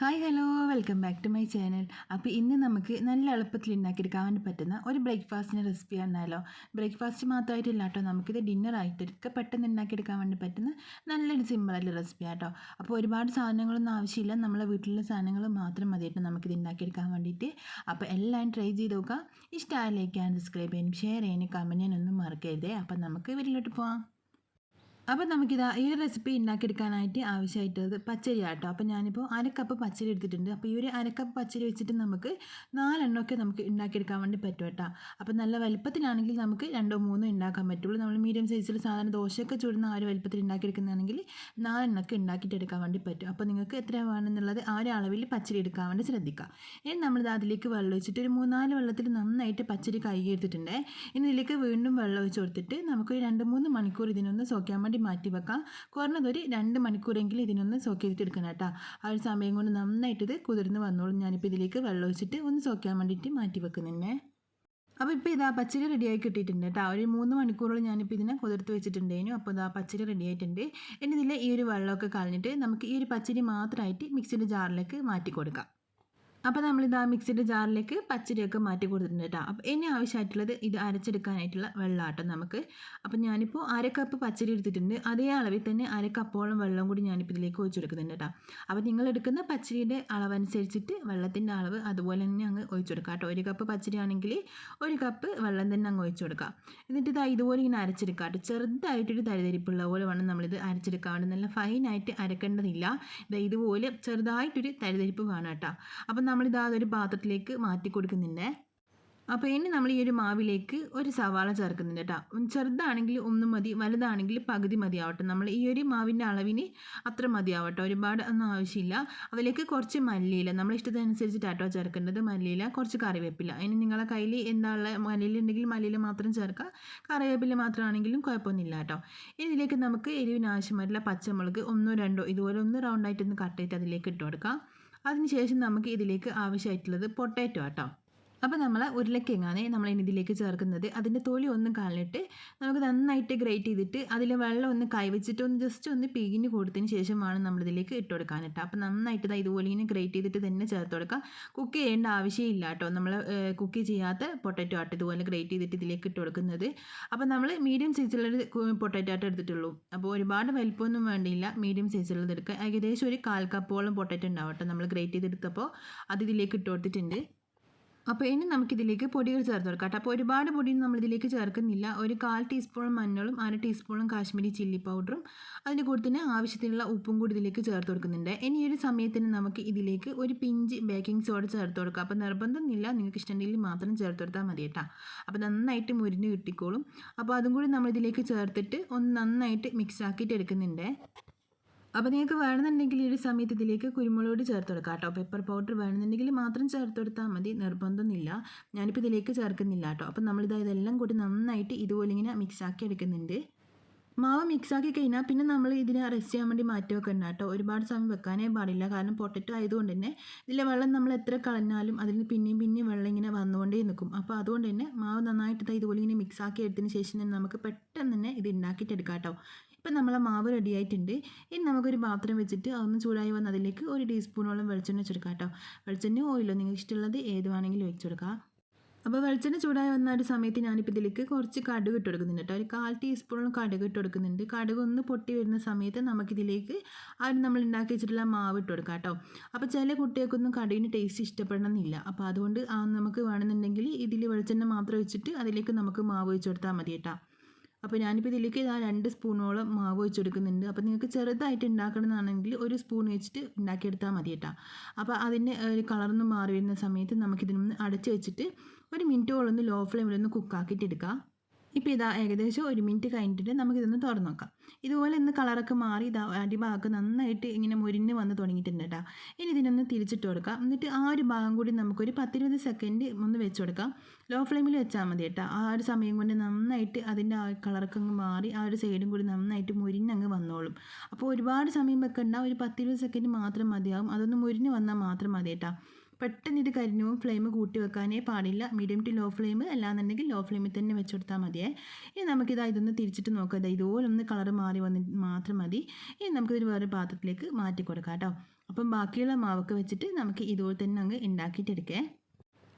Hi hello welcome back to my channel. അപ്പോൾ ഇന്ന് നമുക്ക് നല്ല എളുപ്പത്തിൽ ഉണ്ടാക്കിയെടുക്കാൻ പറ്റുന്ന ഒരു ബ്രേക്ക്ഫാസ്റ്റിന്റെ റെസിപ്പി ആണല്ലോ. ബ്രേക്ക്ഫാസ്റ്റ് മാത്രമായിട്ടില്ല കേട്ടോ നമുക്കിത് ഡിന്നർ ആയിട്ടൊക്കെ പെട്ടെന്ന് ഉണ്ടാക്കിയെടുക്കാൻ വേണ്ടി പറ്റുന്ന നല്ലൊരു സിമ്പിളായിട്ടുള്ള റെസിപ്പി ആട്ടോ. അപ്പോൾ ഒരുപാട് സാധനങ്ങളൊന്നും ആവശ്യമില്ല. നമ്മളെ വീട്ടിലുള്ള സാധനങ്ങൾ മാത്രം മതിയായിട്ട് നമുക്കിത് ഉണ്ടാക്കിയെടുക്കാൻ വേണ്ടിയിട്ട്. അപ്പോൾ എല്ലാം ട്രൈ ചെയ്ത് നോക്കാം ചെയ്യാൻ സബ്സ്ക്രൈബ് ചെയ്യാനും ഷെയർ ചെയ്യാനും കമന്റ് ചെയ്യാനൊന്നും മറക്കരുതേ. അപ്പോൾ നമുക്ക് വീട്ടിലോട്ട് പോവാം. അപ്പോൾ നമുക്കിതാ ഈ ഒരു റെസിപ്പി ഉണ്ടാക്കിയെടുക്കാനായിട്ട് ആവശ്യമായിട്ടത് പച്ചരി ആട്ടോ. അപ്പോൾ ഞാനിപ്പോൾ അരക്കപ്പ് പച്ചരി എടുത്തിട്ടുണ്ട്. അപ്പോൾ ഈ ഒരു അരക്കപ്പ് പച്ചരി വെച്ചിട്ട് നമുക്ക് നാലെണ്ണമൊക്കെ നമുക്ക് ഉണ്ടാക്കിയെടുക്കാൻ വേണ്ടി പറ്റും കേട്ടോ. അപ്പോൾ നല്ല വലുപ്പത്തിലാണെങ്കിൽ നമുക്ക് രണ്ടോ മൂന്നോ ഉണ്ടാക്കാൻ പറ്റുള്ളൂ. നമ്മൾ മീഡിയം സൈസിൽ സാധാരണ ദോശയൊക്കെ ചൂടുന്ന ആ ഒരു വലുപ്പത്തിൽ ഉണ്ടാക്കിയെടുക്കുന്നതാണെങ്കിൽ നാലെണ്ണമൊക്കെ ഉണ്ടാക്കിയിട്ടെടുക്കാൻ വേണ്ടി പറ്റും. അപ്പോൾ നിങ്ങൾക്ക് എത്ര വേണമെന്നുള്ളത് ആ ഒരു അളവിൽ പച്ചരി എടുക്കാൻ വേണ്ടി ശ്രദ്ധിക്കുക ഇനി നമ്മളിത് അതിലേക്ക് വെള്ളം ഒഴിച്ചിട്ട് ഒരു മൂന്നാൽ വെള്ളത്തിൽ നന്നായിട്ട് പച്ചരി കഴുകി എടുത്തിട്ടുണ്ട്. ഇനി ഇതിലേക്ക് വീണ്ടും വെള്ളം ഒഴിച്ച് കൊടുത്തിട്ട് നമുക്കൊരു രണ്ട് മൂന്ന് മണിക്കൂർ ഇതിനൊന്ന് സോക്കാൻ വേണ്ടി മാറ്റി വെക്കാം. കുറഞ്ഞതൊരു രണ്ട് മണിക്കൂറെങ്കിലും ഇതിനൊന്ന് സോക്ക് ചെയ്തിട്ട് എടുക്കണം കേട്ടോ. ആ ഒരു സമയം കൊണ്ട് നന്നായിട്ട് ഇത് കുതിർന്ന് വന്നോളും. ഞാനിപ്പോൾ ഇതിലേക്ക് വെള്ളം ഒഴിച്ചിട്ട് ഒന്ന് സോക്കാൻ വേണ്ടിയിട്ട് മാറ്റി വെക്കുന്നുണ്ട്. അപ്പോൾ ഇപ്പോൾ ഇതാ പച്ചരി റെഡിയായി കിട്ടിയിട്ടുണ്ട് കേട്ടോ. ഒരു മൂന്ന് മണിക്കൂറോളം ഞാനിപ്പോൾ ഇതിനെ കുതിർത്ത് വെച്ചിട്ടുണ്ടായിരുന്നു അപ്പോൾ ഇതാ പച്ചരി റെഡിയായിട്ടുണ്ട് ഇനി ഇതിൽ ഈ ഒരു വെള്ളമൊക്കെ കളഞ്ഞിട്ട് നമുക്ക് ഈ ഒരു പച്ചരി മാത്രമായിട്ട് മിക്സിന്റെ ജാറിലേക്ക് മാറ്റി കൊടുക്കാം. അപ്പോൾ നമ്മളിത് ആ മിക്സിയുടെ ജാറിലേക്ക് പച്ചരിയൊക്കെ മാറ്റി കൊടുത്തിട്ടുണ്ട് കേട്ടോ. അപ്പോൾ ഇനി ആവശ്യമായിട്ടുള്ളത് ഇത് അരച്ചെടുക്കാനായിട്ടുള്ള വെള്ളമാട്ടോ നമുക്ക്. അപ്പോൾ ഞാനിപ്പോൾ അര കപ്പ് പച്ചരി എടുത്തിട്ടുണ്ട്. അതേ അളവിൽ തന്നെ അര കപ്പോളം വെള്ളം കൂടി ഞാനിപ്പോൾ ഇതിലേക്ക് ഒഴിച്ചു കൊടുക്കുന്നുണ്ട് കേട്ടോ. അപ്പോൾ നിങ്ങൾ എടുക്കുന്ന പച്ചരിയുടെ അളവനുസരിച്ചിട്ട് വെള്ളത്തിന്റെ അളവ് അതുപോലെ തന്നെ അങ്ങ് ഒഴിച്ചു കൊടുക്കുക കേട്ടോ. ഒരു കപ്പ് പച്ചരി ആണെങ്കിൽ ഒരു കപ്പ് വെള്ളം തന്നെ അങ്ങ് ഒഴിച്ചു കൊടുക്കുക എന്നിട്ട് ഇതാ ഇതുപോലെ ഇങ്ങനെ അരച്ചെടുക്കുക കേട്ടോ. ചെറുതായിട്ടൊരു തരിതരിപ്പുള്ള പോലെ വേണം നമ്മളിത് അരച്ചെടുക്കാൻ. വേണ്ടി നല്ല ഫൈനായിട്ട് അരക്കേണ്ടതില്ല. ഇതാ ഇതുപോലെ ചെറുതായിട്ടൊരു തരിതരിപ്പ് വേണം കേട്ടോ. അപ്പം നമ്മളിത് ഒരു പാത്രത്തിലേക്ക് മാറ്റി കൊടുക്കുന്നുണ്ട്. അപ്പോൾ ഇനി നമ്മൾ ഈ ഒരു മാവിലേക്ക് ഒരു സവാള ചേർക്കുന്നുണ്ട് കേട്ടോ. ചെറുതാണെങ്കിൽ ഒന്ന് മതി വലുതാണെങ്കിൽ പകുതി മതിയാവട്ടെ. നമ്മൾ ഈ ഒരു മാവിന്റെ അളവിന് അത്ര മതിയാവട്ടെ. ഒരുപാട് ഒന്നും ആവശ്യമില്ല. അതിലേക്ക് കുറച്ച് മല്ലിയില നമ്മൾ ഇഷ്ടത്തിനനുസരിച്ചിട്ടാട്ടോ ചേർക്കേണ്ടത് മല്ലിയില കുറച്ച് കറിവേപ്പില. ഇനി നിങ്ങളെ കയ്യിൽ എന്താ മല്ലിയില ഉണ്ടെങ്കിൽ മല്ലിയില മാത്രം ചേർക്കുക. കറിവേപ്പില മാത്രമാണെങ്കിലും കുഴപ്പമൊന്നുമില്ല കേട്ടോ. ഇതിലേക്ക് നമുക്ക് എരിവിന് ആവശ്യമായിട്ടുള്ള പച്ചമുളക് ഒന്നോ രണ്ടോ ഇതുപോലെ ഒന്ന് റൗണ്ടായിട്ടൊന്ന് കട്ട് ചെയ്തിട്ട് അതിലേക്ക് ഇട്ട് കൊടുക്കാം. അതിനുശേഷം നമുക്ക് ഇതിലേക്ക് ആവശ്യമായിട്ടുള്ളത് പൊട്ടാറ്റോ കേട്ടോ അപ്പോൾ നമ്മൾ ഉരുളക്കിഴങ്ങാണ് നമ്മൾ ഇതിലേക്ക് ചേർക്കുന്നത്. അതിന്റെ തൊലി ഒന്ന് കളഞ്ഞിട്ട് നമുക്ക് നന്നായിട്ട് ഗ്രേറ്റ് ചെയ്തിട്ട് അതിൽ വെള്ളം ഒന്ന് കൈവച്ചിട്ട് ഒന്ന് ജസ്റ്റ് ഒന്ന് പിഴിഞ്ഞ് കൊടുത്തതിന് ശേഷമാണ് നമ്മൾ ഇതിലേക്ക് ഇട്ട് കൊടുക്കാൻ കേട്ടോ. അപ്പോൾ നന്നായിട്ട് ഇതാ ഇതുപോലെ ഇങ്ങനെ ഗ്രേറ്റ് ചെയ്തിട്ട് തന്നെ ചേർത്ത് കൊടുക്കുക കുക്ക് ചെയ്യേണ്ട ആവശ്യമില്ല കേട്ടോ. നമ്മൾ കുക്ക് ചെയ്യാത്ത പൊട്ടാറ്റോ ആട്ട് ഇതുപോലെ ഗ്രേറ്റ് ചെയ്തിട്ട് ഇതിലേക്ക് ഇട്ട് കൊടുക്കുന്നത്. അപ്പോൾ നമ്മൾ മീഡിയം സൈസിലുള്ളൊരു പൊട്ടാറ്റോ ആട്ട് എടുത്തിട്ടുള്ളൂ. അപ്പോൾ ഒരുപാട് വലിപ്പമൊന്നും വേണ്ടിയില്ല. മീഡിയം സൈസിലുള്ളത് എടുക്കുക ഏകദേശം ഒരു കാൽ കപ്പോളം പൊട്ടാറ്റോ ഉണ്ടാവട്ടെ നമ്മൾ ഗ്രേറ്റ് ചെയ്തെടുത്തപ്പോൾ അത് ഇതിലേക്ക് ഇട്ട് കൊടുത്തിട്ടുണ്ട്. അപ്പോൾ ഇനി നമുക്കിതിലേക്ക് പൊടികൾ ചേർത്ത് കൊടുക്കാം കേട്ടോ. അപ്പോൾ ഒരുപാട് പൊടിയൊന്നും നമ്മളിതിലേക്ക് ചേർക്കുന്നില്ല. ഒരു കാൽ ടീസ്പൂൺ മഞ്ഞളും അര ടീസ്പൂണും കാശ്മീരി ചില്ലി പൗഡറും അതിന്റെ കൂടെ തന്നെ ആവശ്യത്തിനുള്ള ഉപ്പും കൂടി ഇതിലേക്ക് ചേർത്ത് കൊടുക്കുന്നുണ്ട്. ഇനി ഒരു സമയത്തിന് നമുക്ക് ഇതിലേക്ക് ഒരു പിഞ്ച് ബേക്കിംഗ് സോഡ ചേർത്ത് കൊടുക്കുക അപ്പോൾ നിർബന്ധമൊന്നുമില്ല. നിങ്ങൾക്ക് ഇഷ്ടമുണ്ടെങ്കിൽ മാത്രം ചേർത്ത് കൊടുത്താൽ മതി കേട്ടോ. അപ്പോൾ നന്നായിട്ട് മുരിഞ്ഞ് കിട്ടിക്കോളും. അപ്പോൾ അതും കൂടി നമ്മളിതിലേക്ക് ചേർത്തിട്ട് ഒന്ന് നന്നായിട്ട് മിക്സ് ആക്കിയിട്ട് എടുക്കുന്നുണ്ട്. അപ്പോൾ നിങ്ങൾക്ക് വേണമെന്നുണ്ടെങ്കിൽ ഈ ഒരു സമയത്ത് ഇതിലേക്ക് കുരുമുളക് ചേർത്ത് കൊടുക്കാം കേട്ടോ. പെപ്പർ പൗഡർ വേണമെന്നുണ്ടെങ്കിൽ മാത്രം ചേർത്ത് കൊടുത്താൽ മതി. നിർബന്ധമൊന്നുമില്ല. ഞാനിപ്പോൾ ഇതിലേക്ക് ചേർക്കുന്നില്ല കേട്ടോ. അപ്പോൾ നമ്മളിത് ഇതെല്ലാം കൂടി നന്നായിട്ട് ഇതുപോലെ ഇങ്ങനെ മിക്സ് ആക്കി എടുക്കുന്നുണ്ട്. മാവ് മിക്സാക്കി കഴിഞ്ഞാൽ പിന്നെ നമ്മൾ ഇതിനെ റെസ്റ്റ് ചെയ്യാൻ വേണ്ടി മാറ്റി വെക്കണ്ട കേട്ടോ. ഒരുപാട് സമയം വെക്കാനേ പാടില്ല. കാരണം പൊട്ടറ്റോ ആയതുകൊണ്ട് തന്നെ ഇതിലെ വെള്ളം നമ്മൾ എത്ര കളഞ്ഞാലും അതിന് പിന്നെയും പിന്നെയും വെള്ളം ഇങ്ങനെ വന്നുകൊണ്ടേ നിൽക്കും. അപ്പോൾ അതുകൊണ്ട് തന്നെ മാവ് നന്നായിട്ട് ഇതുപോലെ ഇങ്ങനെ മിക്സാക്കി എടുത്തതിന് ശേഷം തന്നെ നമുക്ക് പെട്ടെന്ന് തന്നെ ഇത് ഉണ്ടാക്കിയിട്ട് എടുക്കാം കേട്ടോ. ഇപ്പം നമ്മളെ മാവ് റെഡി ആയിട്ടുണ്ട് ഇനി നമുക്കൊരു പാത്രം വെച്ചിട്ട് അതൊന്ന് ചൂടായി വന്ന് അതിലേക്ക് ഒരു ടീസ്പൂണോളം വെളിച്ചെണ്ണ വെച്ചെടുക്കാം കേട്ടോ. വെളിച്ചെണ്ണ ഓയിലോ നിങ്ങൾക്ക് ഇഷ്ടമുള്ളത് ഏത് വേണമെങ്കിലും അപ്പോൾ വെളിച്ചെണ്ണ ചൂടായി വന്ന ഒരു സമയത്ത് ഞാനിപ്പോൾ ഇതിലേക്ക് കുറച്ച് കടുക് ഇട്ട് കൊടുക്കുന്നുണ്ട് കേട്ടോ. ഒരു കാൽ ടീസ്പൂണോളം കടുക് ഇട്ട് കൊടുക്കുന്നുണ്ട്. കടുക് ഒന്ന് പൊട്ടി വരുന്ന സമയത്ത് നമുക്കിതിലേക്ക് ആ നമ്മൾ ഉണ്ടാക്കി വെച്ചിട്ടുള്ള മാവ് ഇട്ട് കൊടുക്കാം കേട്ടോ. അപ്പോൾ ചില കുട്ടികൾക്കൊന്നും കടുകിന് ടേസ്റ്റ് ഇഷ്ടപ്പെടണമെന്നില്ല. അപ്പോൾ അതുകൊണ്ട് നമുക്ക് വേണമെന്നുണ്ടെങ്കിൽ ഇതിൽ വെളിച്ചെണ്ണ മാത്രം വെച്ചിട്ട് അതിലേക്ക് നമുക്ക് മാവ് വെച്ച് കൊടുത്താൽ മതി കേട്ടോ. അപ്പോൾ ഞാനിപ്പോൾ ഇതിലേക്ക് ഞാൻ രണ്ട് സ്പൂണോളം മാവ് വെച്ച് കൊടുക്കുന്നുണ്ട് അപ്പോൾ നിങ്ങൾക്ക് ചെറുതായിട്ട് ഉണ്ടാക്കണമെന്നാണെങ്കിൽ ഒരു സ്പൂൺ വെച്ചിട്ട് ഉണ്ടാക്കിയെടുത്താൽ മതി കേട്ടോ. അപ്പോൾ അതിന്റെ ഒരു കളർന്ന് മാറി വരുന്ന സമയത്ത് നമുക്കിതിനൊന്ന് അടച്ച് വെച്ചിട്ട് ഒരു മിനിറ്റോളം ഒന്ന് ലോ ഫ്ലെയിമിലൊന്ന് കുക്കാക്കിയിട്ട് എടുക്കാം. ഇപ്പോൾ ഇതാ ഏകദേശം ഒരു മിനിറ്റ് കഴിഞ്ഞിട്ട് നമുക്കിതൊന്ന് തുറന്ന് നോക്കാം. ഇതുപോലെ ഒന്ന് കളറൊക്കെ മാറി ഇതാ അടിഭാഗമൊക്കെ നന്നായിട്ട് ഇങ്ങനെ മുരിഞ്ഞ് വന്ന് തുടങ്ങിയിട്ടുണ്ട് കേട്ടോ. ഇനി ഇതിനൊന്ന് തിരിച്ചിട്ട് കൊടുക്കാം. എന്നിട്ട് ആ ഒരു ഭാഗം കൂടി നമുക്കൊരു പത്തിരുപത് സെക്കൻഡ് ഒന്ന് വെച്ച് കൊടുക്കാം. ലോ ഫ്ലെയിമിൽ വെച്ചാൽ മതി കേട്ടോ. ആ ഒരു സമയം കൊണ്ട് നന്നായിട്ട് അതിന്റെ ആ കളറൊക്കെ അങ്ങ് മാറി ആ ഒരു സൈഡും കൂടി നന്നായിട്ട് മുരിഞ്ഞങ്ങ് വന്നോളും. അപ്പോൾ ഒരുപാട് സമയം വെക്കണ്ട. ഒരു പത്തിരുപത് സെക്കൻഡ് മാത്രം മതിയാകും അതൊന്ന് മുരിഞ്ഞ് വന്നാൽ മാത്രം മതി കേട്ടോ. പെട്ടെന്ന് ഇത് കരിഞ്ഞു ഫ്ലെയിം കൂട്ടി വെക്കാനേ പാടില്ല. മീഡിയം ടു ലോ ഫ്ലെയിം അല്ലാന്നുണ്ടെങ്കിൽ ലോ ഫ്ലെയിമിൽ തന്നെ വെച്ച് കൊടുത്താൽ മതിയേ ഇനി നമുക്കിത് ഇതൊന്ന് തിരിച്ചിട്ട് നോക്കാം. ഇതാ ഇതുപോലെ ഒന്ന് കളർ മാറി വന്നിട്ട് മാത്രം മതി. ഇനി നമുക്കിതൊരു വേറെ പാത്രത്തിലേക്ക് മാറ്റി കൊടുക്കാം കേട്ടോ. അപ്പം ബാക്കിയുള്ള മാവൊക്കെ വെച്ചിട്ട് നമുക്ക് ഇതുപോലെ തന്നെ അങ്ങ് ഉണ്ടാക്കിയിട്ടെടുക്കേ.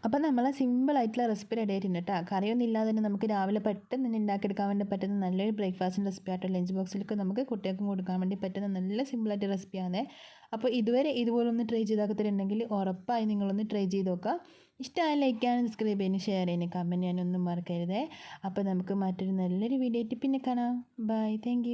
അപ്പം നമ്മൾ സിമ്പിളായിട്ടുള്ള റെസിപ്പി റെഡി ആയിട്ടുണ്ട് കേട്ടോ കറിയൊന്നും ഇല്ലാതെ തന്നെ നമുക്ക് രാവിലെ പെട്ടെന്ന് തന്നെ ഉണ്ടാക്കിയെടുക്കാൻ വേണ്ടി പറ്റുന്ന നല്ലൊരു ബ്രേക്ക്ഫാസ്റ്റിന്റെ റെസിപ്പി ആയിട്ട് ലഞ്ച് ബോക്സിലേക്ക് നമുക്ക് കുട്ടികൾക്കും കൊടുക്കാൻ വേണ്ടി പറ്റുന്ന നല്ല സിമ്പിളായിട്ട് റെസിപ്പിയാണ് അപ്പോൾ ഇതുവരെ ഇതുപോലെ ഒന്ന് ട്രൈ ചെയ്താക്കത്തിട്ടുണ്ടെങ്കിൽ ഉറപ്പായി നിങ്ങളൊന്ന് ട്രൈ ചെയ്ത് നോക്കുക ഇഷ്ടമായ ലൈക്ക് ചെയ്യാനും സബ്സ്ക്രൈബ് ചെയ്യാനും ഷെയർ ചെയ്യാനും കമന്റ് ചെയ്യാനൊന്നും മറക്കരുതേ. അപ്പോൾ നമുക്ക് മറ്റൊരു നല്ലൊരു വീഡിയോ ആയിട്ട് പിന്നെ കാണാം. Bye thank